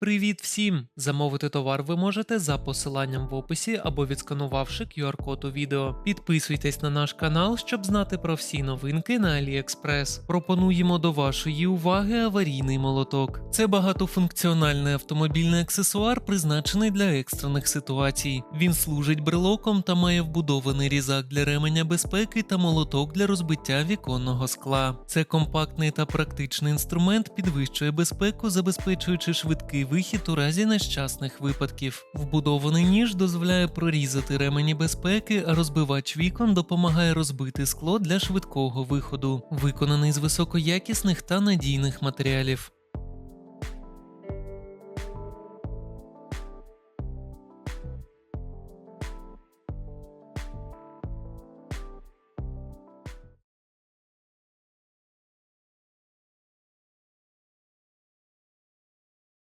Привіт всім! Замовити товар ви можете за посиланням в описі або відсканувавши QR-код у відео. Підписуйтесь на наш канал, щоб знати про всі новинки на AliExpress. Пропонуємо до вашої уваги аварійний молоток. Це багатофункціональний автомобільний аксесуар, призначений для екстрених ситуацій. Він служить брелоком та має вбудований різак для ременя безпеки та молоток для розбиття віконного скла. Це компактний та практичний інструмент, підвищує безпеку, забезпечуючи швидкий вихід у разі нещасних випадків. Вбудований ніж дозволяє прорізати ремені безпеки, а розбивач вікон допомагає розбити скло для швидкого виходу, виконаний з високоякісних та надійних матеріалів.